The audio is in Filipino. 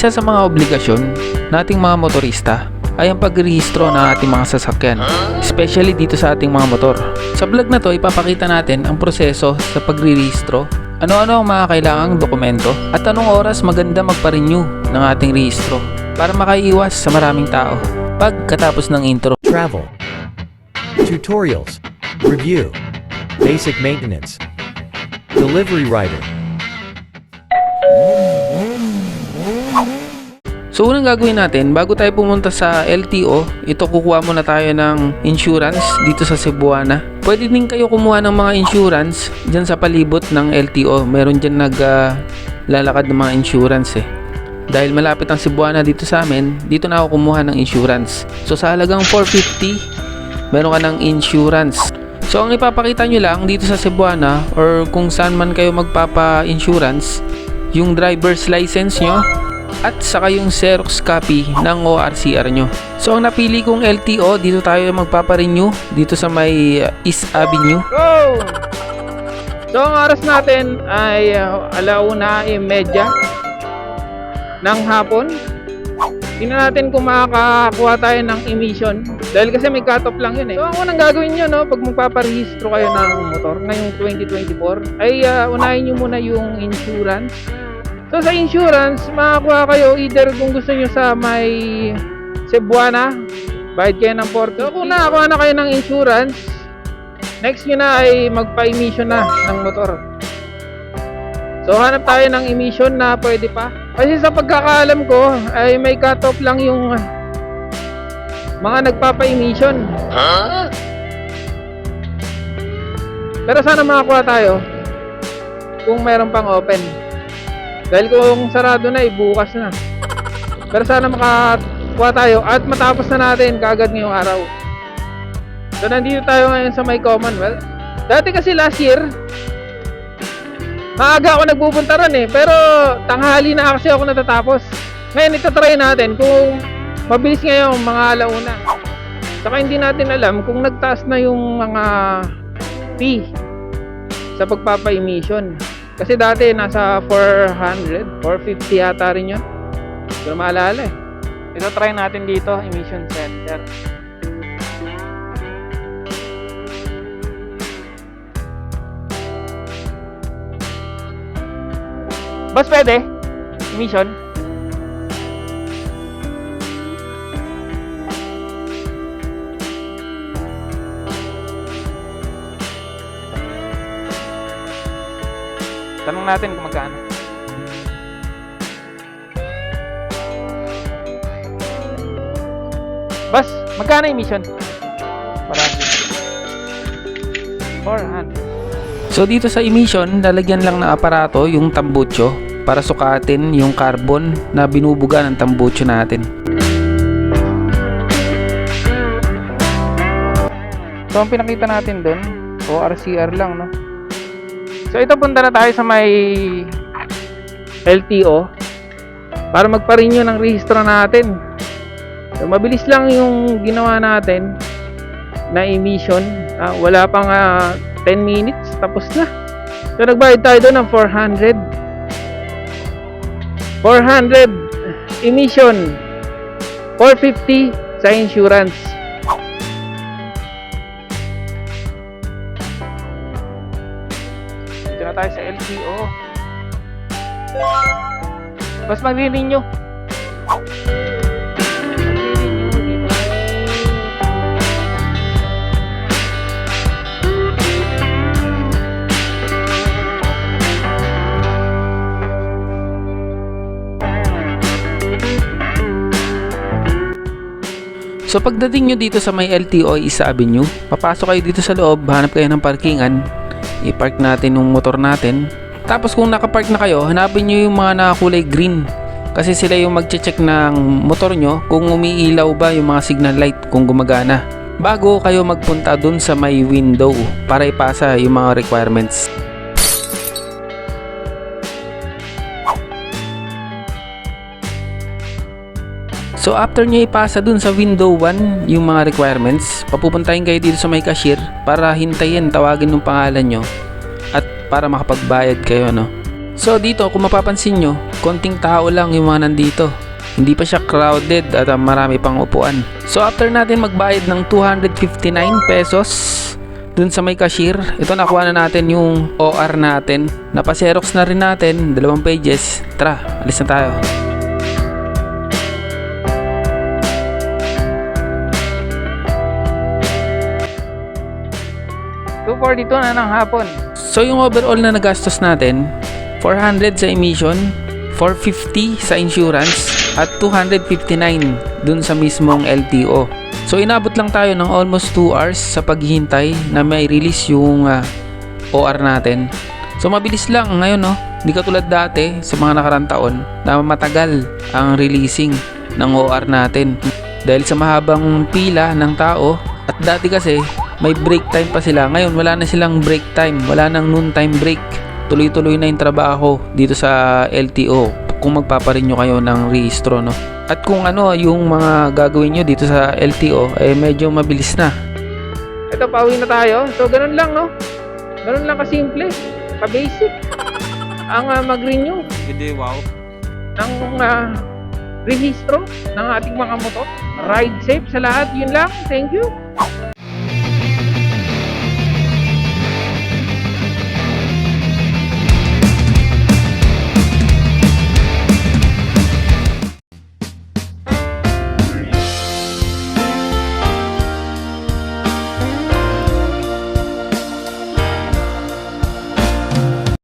Isa sa mga obligasyon nating mga motorista ay ang pagrehistro ng ating mga sasakyan, especially dito sa ating mga motor. Sa vlog na to, ipapakita natin ang proseso sa pagrerehistro, ano-ano ang mga kailangang dokumento, at anong oras maganda magpa-renew ng ating rehistro para makaiwas sa maraming tao. Pagkatapos ng intro, travel, tutorials, review, basic maintenance, delivery rider, So unang gagawin natin, bago tayo pumunta sa LTO, ito kukuha muna tayo ng insurance dito sa Cebuana. Pwede din kayo kumuha ng mga insurance dyan sa palibot ng LTO. Meron dyan nag lalakad ng mga insurance eh. Dahil malapit ang Cebuana dito sa amin, dito na ako kumuha ng insurance. So sa halagang 450, meron ka ng insurance. So ang ipapakita nyo lang dito sa Cebuana or kung saan man kayo magpapa-insurance, yung driver's license nyo, at saka yung Xerox copy ng ORCR nyo. So ang napili kong LTO, dito tayo magpaparenew dito sa may uh, East Avenue. Go! So ang oras natin ay uh, alauna e medya ng hapon. Tingnan natin kung makakakuha tayo ng emission. Dahil kasi may cut-off lang yun eh. So ang unang gagawin nyo no, pag magpaparehistro kayo ng motor ngayong 2024, ay uh, unahin nyo muna yung insurance. So sa insurance, makakuha kayo either kung gusto nyo sa may Cebuana, bayad kayo ng 40. So kung nakakuha na kayo ng insurance, next nyo na ay magpa-emission na ng motor. So hanap tayo ng emission na pwede pa. Kasi sa pagkakaalam ko, ay may cut-off lang yung mga nagpapa-emission. Pero sana makakuha tayo kung meron pang open. Dahil kung sarado na, eh, bukas na. Pero sana makakuha tayo at matapos na natin kagad ngayong araw. So nandito tayo ngayon sa may Commonwealth. Dati kasi last year, maaga ako nagpupunta ron eh. Pero tanghali na kasi ako natatapos. Ngayon ito try natin kung mabilis ngayon mga alauna. Saka hindi natin alam kung nagtaas na yung mga fee sa pagpapa-emission. Kasi dati nasa 400, 450 yata rin yun. Pero maalala eh. Ito try natin dito, emission center. Boss, pwede? Emission? Tanong natin kung magkano. Boss, magkano yung emission? 400. 400. So dito sa emission, lalagyan lang ng aparato yung tambucho para sukatin yung carbon na binubuga ng tambucho natin. So ang pinakita natin doon, ORCR lang no. So ito punta na tayo sa may LTO para magpa-renew ng rehistro natin. So mabilis lang yung ginawa natin na emission. Ah, wala pang ah, 10 minutes tapos na. So nagbayad tayo doon ng 400. 400 emission. 450 sa insurance. LTO. Mas magre-renew. So pagdating nyo dito sa may LTO Isa Avenue, papasok kayo dito sa loob, hanap kayo ng parkingan, i-park natin yung motor natin. Tapos kung nakapark na kayo, hanapin nyo yung mga nakakulay green. Kasi sila yung magche-check ng motor nyo kung umiilaw ba yung mga signal light kung gumagana. Bago kayo magpunta dun sa may window para ipasa yung mga requirements. So after nyo ipasa dun sa window 1 yung mga requirements, papupuntahin kayo dito sa may cashier para hintayin tawagin yung pangalan nyo at para makapagbayad kayo no. So dito, kung mapapansin nyo, konting tao lang yung mga nandito. Hindi pa siya crowded at ah, marami pang upuan. So after natin magbayad ng 259 pesos dun sa may cashier, ito nakuha na natin yung OR natin. Napaserox na rin natin, dalawang pages. Tara, alis na tayo. dito na ng hapon. So yung overall na nagastos natin, 400 sa emission, 450 sa insurance, at 259 dun sa mismong LTO. So inabot lang tayo ng almost 2 hours sa paghihintay na may release yung ah, OR natin. So mabilis lang ngayon no. Hindi katulad dati sa mga nakarang taon na matagal ang releasing ng OR natin. Dahil sa mahabang pila ng tao at dati kasi may break time pa sila. Ngayon wala na silang break time, wala nang noon time break. Tuloy-tuloy na yung trabaho dito sa LTO kung magpaparenew kayo ng rehistro no. At kung ano yung mga gagawin nyo dito sa LTO eh medyo mabilis na. Ito pauwi na tayo. So ganun lang no. Ganun lang kasimple, ka-basic. Ang ah, mag-renew Hindi, wow. ng ah, rehistro ng ating mga motor. Ride safe sa lahat. Yun lang. Thank you.